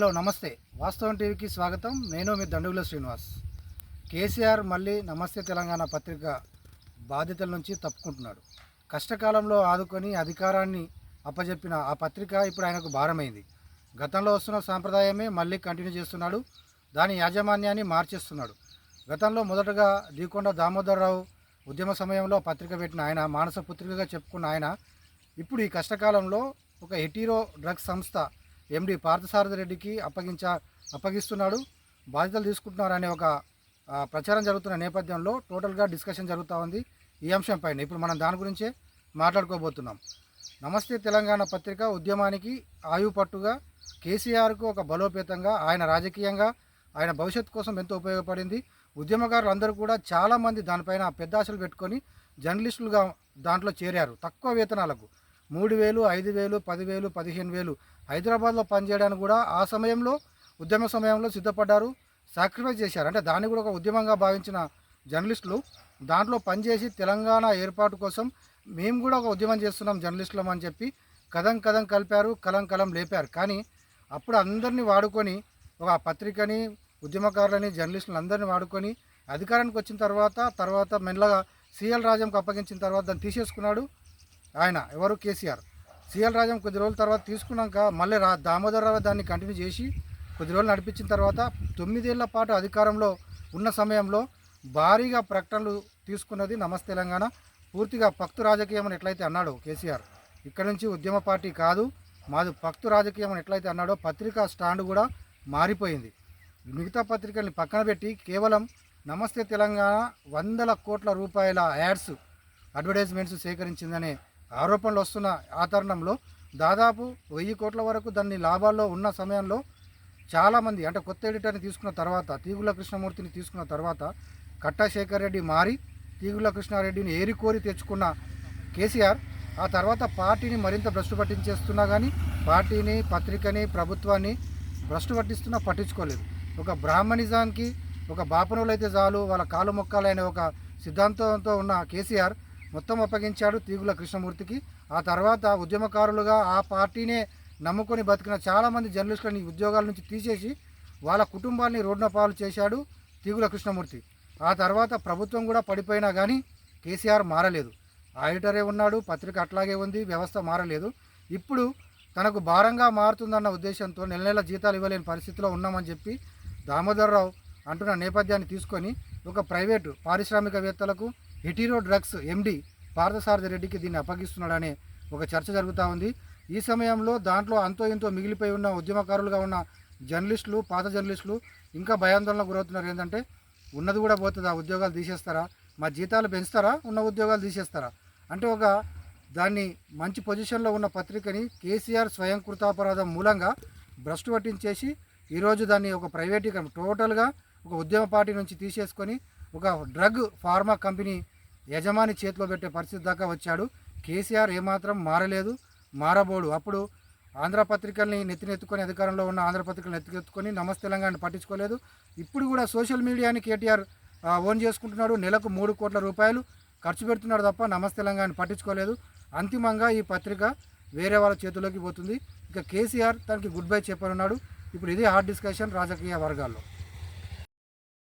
Hello నమస్తే. వాస్తవం టీవీకి స్వాగతం. నేను మీ దండుగుల శ్రీనివాస్. కేసీఆర్ మళ్ళీ నమస్తే తెలంగాణ పత్రిక బాధ్యతల నుంచి తప్పుకుంటున్నాడు. కష్టకాలంలో ఆదుకొని అధికారాన్ని అప్పజెప్పిన ఆ పత్రిక ఇప్పుడు ఆయనకు భారమైంది. గతంలో వస్తున్న సాంప్రదాయమే మళ్ళీ కంటిన్యూ చేస్తున్నాడు. దాని యాజమాన్యాన్ని మార్చేస్తున్నాడు. గతంలో మొదటగా దీకొండ దామోదరరావు ఉద్యమ సమయంలో పత్రిక పెట్టిన ఆయన మానస పుత్రికగా చెప్పుకున్న ఆయన ఇప్పుడు ఈ కష్టకాలంలో ఒక ఎటీరో డ్రగ్స్ సంస్థ ఎండి పార్థసారథి రెడ్డికి అప్పగించ అప్పగిస్తున్నాడు. బాధ్యతలు తీసుకుంటున్నారనే ఒక ప్రచారం జరుగుతున్న నేపథ్యంలో టోటల్గా డిస్కషన్ జరుగుతూ ఉంది. ఈ అంశం పైన ఇప్పుడు మనం దాని గురించే మాట్లాడుకోబోతున్నాం. నమస్తే తెలంగాణ పత్రిక ఉద్యమానికి ఆయువు పట్టుగా కేసీఆర్కు ఒక బలోపేతంగా ఆయన రాజకీయంగా ఆయన భవిష్యత్తు కోసం ఎంతో ఉపయోగపడింది. ఉద్యమకారులు అందరూ కూడా చాలామంది దానిపైన పెద్ద ఆశలు పెట్టుకొని జర్నలిస్టులుగా దాంట్లో చేరారు. తక్కువ వేతనాలకు. మూడు వేలు ఐదు వేలు పదివేలు పదిహేను వేలు హైదరాబాద్లో పనిచేయడానికి కూడా ఆ సమయంలో ఉద్యమ సమయంలో సిద్ధపడ్డారు. సాక్రిఫైస్ చేశారు. అంటే దాన్ని కూడా ఒక ఉద్యమంగా భావించిన జర్నలిస్టులు దాంట్లో పనిచేసి తెలంగాణ ఏర్పాటు కోసం మేము కూడా ఒక ఉద్యమం చేస్తున్నాం జర్నలిస్టులం అని చెప్పి కథం కథం కలిపారు కలం కలం లేపారు. కానీ అప్పుడు అందరినీ వాడుకొని ఒక పత్రికని ఉద్యమకారులని జర్నలిస్టులను అందరినీ వాడుకొని అధికారానికి వచ్చిన తర్వాత తర్వాత మెల్లగా సిఎల్ రాజంకి అప్పగించిన తర్వాత దాన్ని తీసేసుకున్నాడు. ఆయన ఎవరు కేసీఆర్. సీఎల్ రాజం కొద్ది రోజుల తర్వాత తీసుకున్నాక మళ్ళీ రా దామోదరరావు దాన్ని కంటిన్యూ చేసి కొద్ది రోజులు నడిపించిన తర్వాత తొమ్మిదేళ్ళ పాటు అధికారంలో ఉన్న సమయంలో భారీగా ప్రకటనలు తీసుకున్నది నమస్తే తెలంగాణ. పూర్తిగా పక్తు రాజకీయం అని ఎట్లయితే అన్నాడో కేసీఆర్. ఇక్కడ నుంచి ఉద్యమ పార్టీ కాదు మాది పక్తు రాజకీయం అని ఎట్లయితే అన్నాడో పత్రికా స్టాండ్ కూడా మారిపోయింది. మిగతా పత్రికల్ని పక్కన పెట్టి కేవలం నమస్తే తెలంగాణ వందల కోట్ల రూపాయల యాడ్స్ అడ్వర్టైజ్మెంట్స్ సేకరించిందనే ఆరోపణలు వస్తున్న ఆతరణంలో దాదాపు వెయ్యి కోట్ల వరకు దాన్ని లాభాల్లో ఉన్న సమయంలో చాలామంది అంటే కొత్త ఎడిటర్ని తీసుకున్న తర్వాత తీగుల కృష్ణమూర్తిని తీసుకున్న తర్వాత కట్టశేఖర్ రెడ్డి మారి తీగుల కృష్ణారెడ్డిని ఏరికోరి తెచ్చుకున్న కేసీఆర్ ఆ తర్వాత పార్టీని మరింత భ్రష్టు పట్టించేస్తున్నా కానీ పార్టీని పత్రికని ప్రభుత్వాన్ని భ్రష్టు పట్టిస్తున్నా పట్టించుకోలేదు. ఒక బ్రాహ్మణిజానికి ఒక బాపనులైతే చాలు వాళ్ళ కాలు మొక్కలైన ఒక సిద్ధాంతంతో ఉన్న కేసీఆర్ మొత్తం అప్పగించాడు తీగుల కృష్ణమూర్తికి. ఆ తర్వాత ఉద్యమకారులుగా ఆ పార్టీనే నమ్ముకొని బతికిన చాలామంది జర్నలిస్టులని ఉద్యోగాల నుంచి తీసేసి వాళ్ళ కుటుంబాన్ని రోడ్డున పాలు చేశాడు తీగుల కృష్ణమూర్తి. ఆ తర్వాత ప్రభుత్వం కూడా పడిపోయినా కానీ కేసీఆర్ మారలేదు. ఆడిటరే ఉన్నాడు పత్రిక అట్లాగే ఉంది వ్యవస్థ మారలేదు. ఇప్పుడు తనకు భారంగా మారుతుందన్న ఉద్దేశంతో నెల నెల జీతాలు ఇవ్వలేని పరిస్థితిలో ఉన్నామని చెప్పి దామోదరరావు అంటున్న నేపథ్యాన్ని తీసుకొని ఒక ప్రైవేటు పారిశ్రామికవేత్తలకు హిటీరో డ్రగ్స్ ఎండి పార్థసారథి రెడ్డికి దీన్ని అప్పగిస్తున్నాడనే ఒక చర్చ జరుగుతూ ఉంది. ఈ సమయంలో దాంట్లో అంతో ఇంతో మిగిలిపోయి ఉన్న ఉద్యమకారులుగా ఉన్న జర్నలిస్టులు పాత జర్నలిస్టులు ఇంకా భయాందోళనకు గురవుతున్నారు. ఏంటంటే ఉన్నది కూడా పోతుందా? ఆ ఉద్యోగాలు తీసేస్తారా? మా జీతాలు పెంచుతారా? ఉన్న ఉద్యోగాలు తీసేస్తారా? అంటే ఒక దాన్ని మంచి పొజిషన్లో ఉన్న పత్రికని కేసీఆర్ స్వయం కృతాపరాధం మూలంగా భ్రష్టు పట్టించేసి ఈరోజు దాన్ని ఒక ప్రైవేటీకరణ టోటల్గా ఒక ఉద్యమ పార్టీ నుంచి తీసేసుకొని ఒక డ్రగ్ ఫార్మా కంపెనీ యజమాని చేతిలో పెట్టే పరిస్థితి దాకా వచ్చాడు. కేసీఆర్ ఏమాత్రం మారలేదు మారబోడు. అప్పుడు ఆంధ్ర పత్రికల్ని నెత్తినెత్తుకొని అధికారంలో ఉన్న ఆంధ్రపత్రికలు ఎత్తుకెత్తుకొని నమస్తే తెలంగాణ పట్టించుకోలేదు. ఇప్పుడు కూడా సోషల్ మీడియాని కేటీఆర్ ఓన్ చేసుకుంటున్నాడు. నెలకు మూడు కోట్ల రూపాయలు ఖర్చు పెడుతున్నాడు తప్ప నమస్తే తెలంగాణను పట్టించుకోలేదు. అంతిమంగా ఈ పత్రిక వేరే వాళ్ళ చేతిలోకి పోతుంది. ఇక కేసీఆర్ తనకి గుడ్ బై చెప్పనున్నాడు. ఇప్పుడు ఇదే హార్డ్ డిస్కషన్ రాజకీయ వర్గాల్లో.